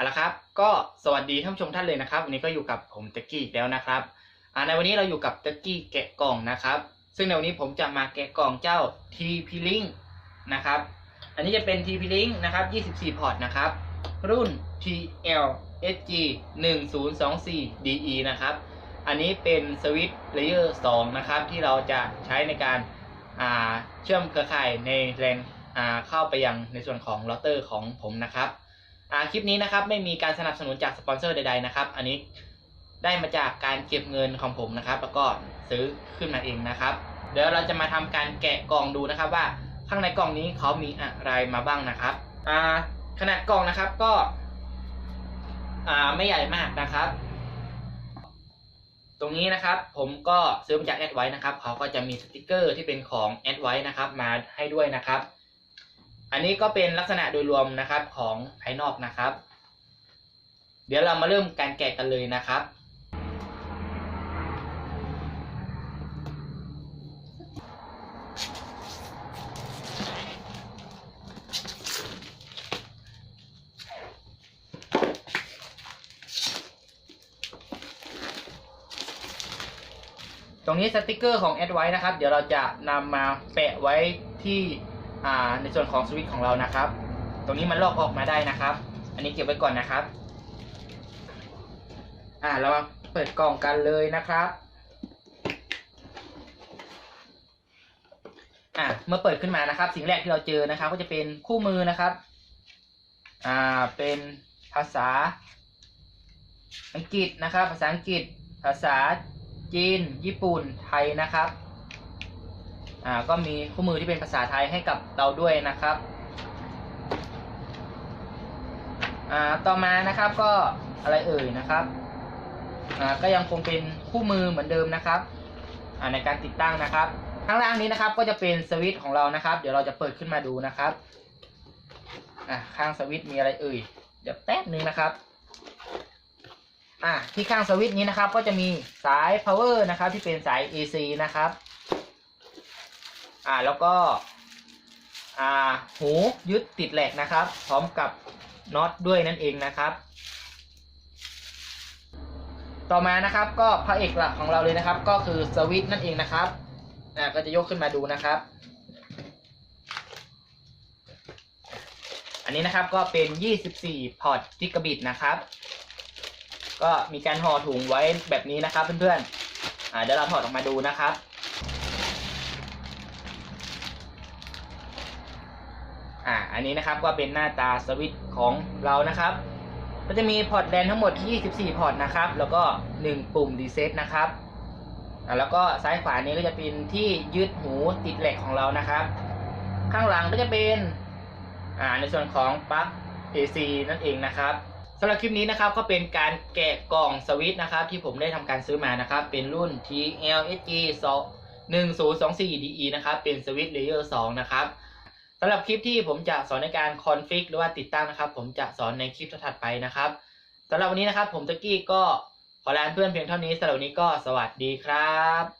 เอาละครับก็สวัสดีท่านผู้ชมท่านเลยนะครับ วันนี้ก็อยู่กับผมตะกี้อีกแล้วนะครับในวันนี้เราอยู่กับตะกี้แกะกล่องนะครับ ซึ่งในวันนี้ผมจะมาแกะกล่องเจ้า TP Link นะครับ อันนี้จะเป็น TP Link นะครับ 24 พอร์ตนะครับ รุ่น TL SG 1024 DE นะครับ อันนี้เป็นสวิตช์เลเยอร์2นะครับ ที่เราจะใช้ในการาเชื่อมเครือข่ายในแลนเข้าไปยังในส่วนของเราเตอร์ของผมนะครับ คลิปนี้นะครับไม่มีการสนับสนุนจากสปอนเซอร์ใดๆนะครับ อันนี้ได้มาจากการเก็บเงินของผมนะครับ แล้วก็ซื้อขึ้นมาเองนะครับ เดี๋ยวเราจะมาทำการแกะกล่องดูนะครับ ว่าข้างในกล่องนี้เขามีอะไรมาบ้างนะครับขนาดกล่องนะครับก็ไม่ใหญ่มากนะครับ ตรงนี้นะครับผมก็ซื้อมาจากแอดไว้นะครับเขาก็จะมีสติกเกอร์ที่เป็นของแอดไว้นะครับ มาให้ด้วยนะครับ อันนี้ก็เป็นลักษณะโดยรวมนะครับของภายนอกนะครับ เดี๋ยวเรามาเริ่มการแกะกันเลยนะครับ ตรงนี้สติกเกอร์ของแอดไว้นะครับ เดี๋ยวเราจะนำมาแปะไว้ที่ ในส่วนของสวิตช์ของเรานะครับ ตรงนี้มันลอกออกมาได้นะครับ อันนี้เก็บไว้ก่อนนะครับ อ่าเรามาเปิดกล่องกันเลยนะครับ อ่าเมื่อเปิดขึ้นมานะครับ สิ่งแรกที่เราเจอนะครับ ก็จะเป็นคู่มือนะครับ อ่าเป็นภาษา อังกฤษนะครับ ภาษาอังกฤษ ภาษาจีน ญี่ปุ่น ไทยนะครับ อ่าก็มีคู่มือที่เป็นภาษาไทยให้กับเราด้วยนะครับอ่าต่อมานะครับก็อะไรเอ่ยนะครับอ่าก็ยังคงเป็นคู่มือเหมือนเดิมนะครับอ่าในการติดตั้งนะครับ ข้างล่างนี้นะครับก็จะเป็นสวิตช์ของเรานะครับ เดี๋ยวเราจะเปิดขึ้นมาดูนะครับอ่าข้างสวิตช์มีอะไรเอ่ยเดี๋ยวแป๊บนึงนะครับอ่าที่ข้างสวิตช์นี้นะครับ ก็จะมีสาย power นะครับ ที่เป็นสาย AC นะครับ อ่าแล้วก็อ่าหูยึดติดแหลกนะครับ พร้อมกับน็อตด้วยนั่นเองนะครับ ต่อมานะครับก็พระเอกหลักของเราเลยนะครับ ก็คือสวิตช์นั่นเองนะครับอ่าก็จะยกขึ้นมาดูนะครับ อันนี้นะครับก็เป็น 24 พอร์ตกิกะบิตนะครับ ก็มีการห่อถุงไว้แบบนี้นะครับเพื่อนๆอ่าเดี๋ยวเราถอดออกมาดูนะครับ อ่าอันนี้นะครับก็เป็นหน้าตาสวิตช์ของเรานะครับก็จะมีพอร์ตแลนทั้งหมด 24 พอร์ตนะครับ แล้วก็ 1 ปุ่มรีเซ็ตนะครับอ่าแล้วก็ซ้ายขวานี้ก็จะเป็นที่ยึดหูติดเหล็กของเรานะครับ ข้างหลังก็จะเป็นอ่าในส่วนของปลั๊ก AC นั่นเองนะครับสำหรับคลิปนี้นะครับก็เป็นการแกะกล่องสวิตช์นะครับ ที่ผมได้ทำการซื้อมานะครับ เป็นรุ่น TLSG 1024 DE นะครับ เป็นสวิตช์เลเยอร์2นะครับ สำหรับคลิปที่ผมจะสอนในการคอนฟิกหรือว่าติดตั้งนะครับ ผมจะสอนในคลิปถัดไปนะครับสำหรับวันนี้นะครับ ผมตะกี้ก็ขอลาเพื่อนเพียงเท่านี้สำหรับวันนี้ก็สวัสดีครับ